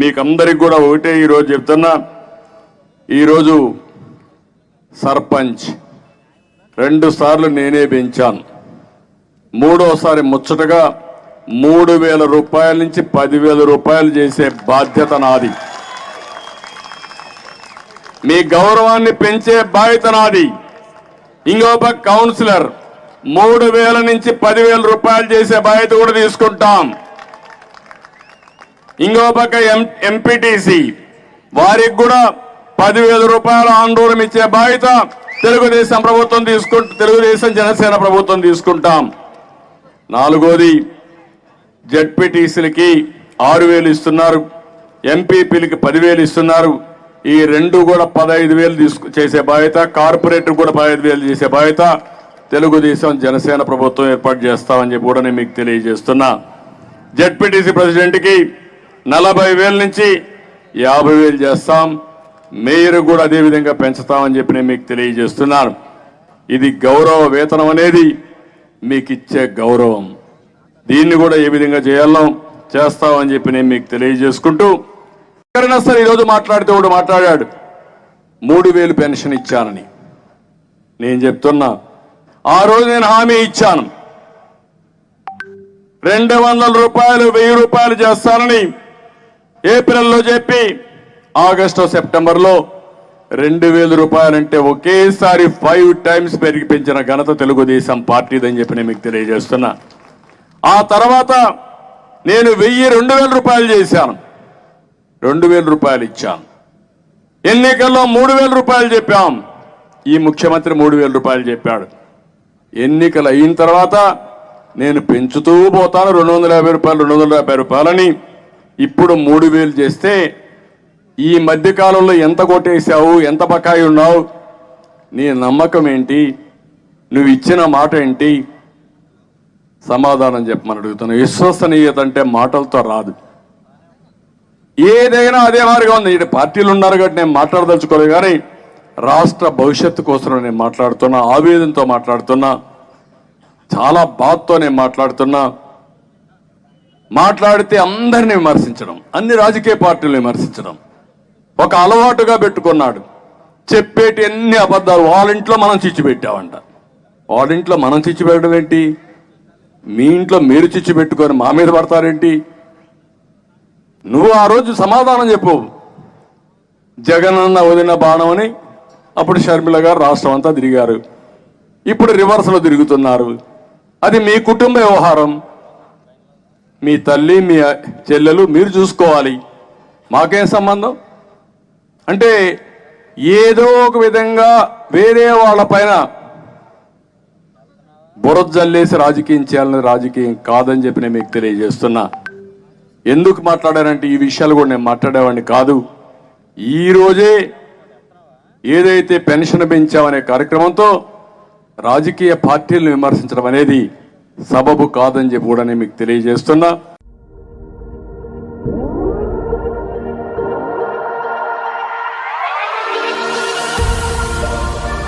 మీకందరికి కూడా ఒకటే ఈరోజు చెప్తున్నా. ఈరోజు సర్పంచ్ రెండు సార్లు నేనే పెంచాను. మూడోసారి ముచ్చటగా మూడు వేల రూపాయల నుంచి పదివేల రూపాయలు చేసే బాధ్యత నాది. మీ గౌరవాన్ని పెంచే బాధ్యత నాది. ఇంకో కౌన్సిలర్ మూడు వేల నుంచి పదివేల రూపాయలు చేసే బాధ్యత కూడా తీసుకుంటాం. ఇంకో పక్క ఎం ఎంపీటీసీ. వారికి కూడా పదివేల రూపాయల ఆందోళన ఇచ్చే బాధ్యత తెలుగుదేశం ప్రభుత్వం తీసుకు తెలుగుదేశం జనసేన ప్రభుత్వం తీసుకుంటాం. నాలుగోది జడ్పీటీసీలకి ఆరు వేలు ఇస్తున్నారు. ఎంపీపీలకి పదివేలు ఇస్తున్నారు. ఈ రెండు కూడా పదహైదు వేలు తీసుకు చేసే బాధ్యత కార్పొరేటర్ కూడా పదహైదు వేలు చేసే బాధ్యత తెలుగుదేశం జనసేన ప్రభుత్వం ఏర్పాటు చేస్తామని చెప్పి కూడా నేను మీకు తెలియజేస్తున్నా. జడ్పీటీసీ ప్రెసిడెంట్కి నలభై వేల నుంచి యాభై వేలు చేస్తాం. మీరు కూడా అదే విధంగా పెంచుతామని చెప్పి నేను మీకు తెలియజేస్తున్నాను. ఇది గౌరవ వేతనం అనేది మీకు ఇచ్చే గౌరవం. దీన్ని కూడా ఏ విధంగా చేయాలో చేస్తామని చెప్పి నేను మీకు తెలియజేసుకుంటూ ఎక్కడైనా సరే ఈరోజు మాట్లాడితే ఒకడు మాట్లాడాడు మూడు వేలు పెన్షన్ ఇచ్చానని. నేను చెప్తున్నా ఆ రోజు నేను హామీ ఇచ్చాను. రెండు వందల రూపాయలు వెయ్యి రూపాయలు చేస్తానని ఏప్రిల్లో చెప్పి ఆగస్టు సెప్టెంబర్లో రెండు వేల రూపాయలంటే ఒకేసారి ఫైవ్ టైమ్స్ పెరిగి పెంచిన ఘనత తెలుగుదేశం పార్టీదని చెప్పి నేను మీకు తెలియజేస్తున్నా. ఆ తర్వాత నేను వెయ్యి రెండు వేల రూపాయలు చేశాను. రెండు వేల రూపాయలు ఇచ్చాను. ఎన్నికల్లో మూడు వేల రూపాయలు చెప్పాం. ఈ ముఖ్యమంత్రి మూడు వేల రూపాయలు చెప్పాడు. ఎన్నికలు అయిన తర్వాత నేను పెంచుతూ పోతాను రెండు వందల యాభై రూపాయలు రెండు వందల యాభై రూపాయలని. ఇప్పుడు మూడు వేలు చేస్తే ఈ మధ్యకాలంలో ఎంత కొట్టేశావు ఎంత బకాయి ఉన్నావు నీ నమ్మకం ఏంటి నువ్వు ఇచ్చిన మాట ఏంటి? సమాధానం చెప్పమని అడుగుతున్నా. విశ్వసనీయత అంటే మాటలతో రాదు. ఏదైనా అదే మాదిరిగా ఉంది. ఇటు పార్టీలు ఉన్నారు కాబట్టి నేను మాట్లాడదలుచుకోలేదు కానీ రాష్ట్ర భవిష్యత్తు కోసం నేను మాట్లాడుతున్నా ఆవేదనతో మాట్లాడుతున్నా చాలా బాధతో నేను మాట్లాడుతున్నా. మాట్లాడితే అందరిని విమర్శించడం అన్ని రాజకీయ పార్టీలు విమర్శించడం. ఒక అలవాటుగా పెట్టుకున్నాడు. చెప్పేటి అన్ని అబద్ధాలు వాళ్ళ ఇంట్లో మనం చిచ్చు పెట్టామంట. వాళ్ళ ఇంట్లో మనం చిచ్చు పెట్టడం ఏంటి? మీ ఇంట్లో మీరు చిచ్చు పెట్టుకొని మా మీద పడతారేంటి? నువ్వు ఆ రోజు సమాధానం చెప్పు. జగనన్న వదిన బాణం అని అప్పుడు షర్మిల గారు రాష్ట్రం అంతా తిరిగారు. ఇప్పుడు రివర్స్లో తిరుగుతున్నారు. అది మీ కుటుంబ వ్యవహారం. మీ తల్లి మీ చెల్లెలు మీరు చూసుకోవాలి. మాకేం సంబంధం? అంటే ఏదో ఒక విధంగా వేరే వాళ్ళ పైన బురద జల్లేసి రాజకీయం చేయాలని రాజకీయం కాదని చెప్పి నేను మీకు తెలియజేస్తున్నా. ఎందుకు మాట్లాడానంటే ఈ విషయాలు కూడా నేను మాట్లాడేవాడిని కాదు. ఈరోజే ఏదైతే పెన్షన్ పెంచామనే కార్యక్రమంతో రాజకీయ పార్టీలను విమర్శించడం అనేది సబబు కాదని చెప్పి కూడా నేను మీకు తెలియజేస్తున్నా.